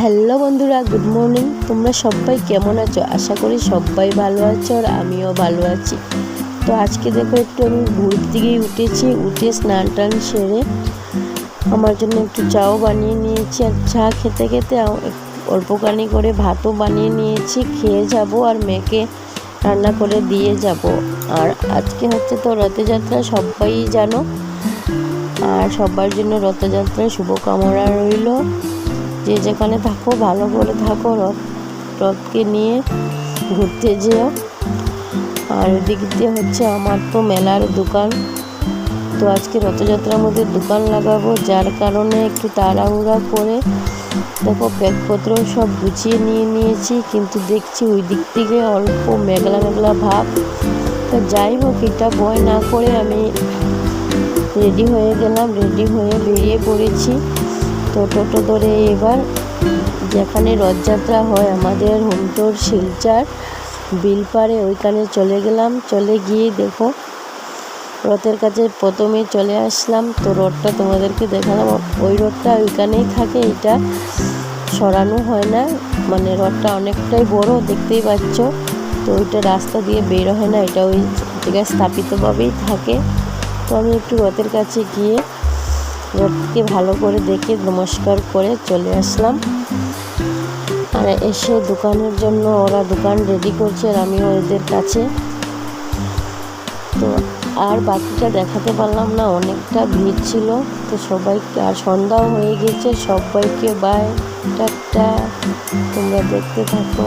Hello বন্ধুরা, good morning. তোমরা সবাই কেমন আছো? আশা করি সবাই ভালো আছো আর আমিও ভালো আছি। তো আজকে দেখো, একটু আমি ভোর দিকেই উঠেছি। উঠে স্নান টান সেরে আমার জন্য একটু চাও বানিয়ে নিয়েছি আর চা খেতে খেতে অল্পখানি করে ভাতও বানিয়ে নিয়েছি। খেয়ে যাব আর মেয়েকে রান্না করে দিয়ে যাব। আর আজকে হচ্ছে তো রথযাত্রা, সবাই জানো। আর সবার জন্য রথযাত্রার শুভকামনা রইল। যে যেখানে থাকো, ভালো করে থাকো, রথ, রথকে নিয়ে ঘুরতে যেও। আর ওদিক দিয়ে হচ্ছে আমার তো মেলার দোকান। তো আজকে রথযাত্রার মধ্যে দোকান লাগাবো, যার কারণে একটু তাড়াহুড়া করে দেখো ব্যাগপত্র সব গুছিয়ে নিয়ে নিয়েছি, কিন্তু দেখছি ওই দিক থেকে অল্প মেঘলা মেঘলা ভাব। তো যাই হোক, এটা ভয় না করে আমি রেডি হয়ে গেলাম, রেডি হয়ে বেরিয়ে পড়েছি। তো টোটো ধরে এবার যেখানে রথযাত্রা হয় আমাদের হুমটোর শিলচার, বিলপাড়ে। ওইখানে চলে গেলাম। চলে গিয়ে দেখো, রথের কাছে প্রথমে চলে আসলাম। তো রথটা তোমাদেরকে দেখালাম। ওই রথটা ওইখানেই থাকে। এটা সরানো হয় না। মানে রথটা অনেকটাই বড়, দেখতেই পাচ্ছ। তো ওইটা রাস্তা দিয়ে বের হয় না। এটা ওই জায়গায় স্থাপিতভাবেই থাকে। তো আমি একটু রথের কাছে গিয়ে রথকে ভালো করে দেখে নমস্কার করে চলে আসলাম। আর এসে দোকানের জন্য ওরা দোকান রেডি করছে আর আমি ওদের কাছে। তো আর বাকিটা দেখাতে পারলাম না, অনেকটা ভিড় ছিল। তো সবাইকে আর সন্ধ্যাও হয়ে গেছে, সবাইকে বাই টাটা, তোমরা দেখতে থাকো।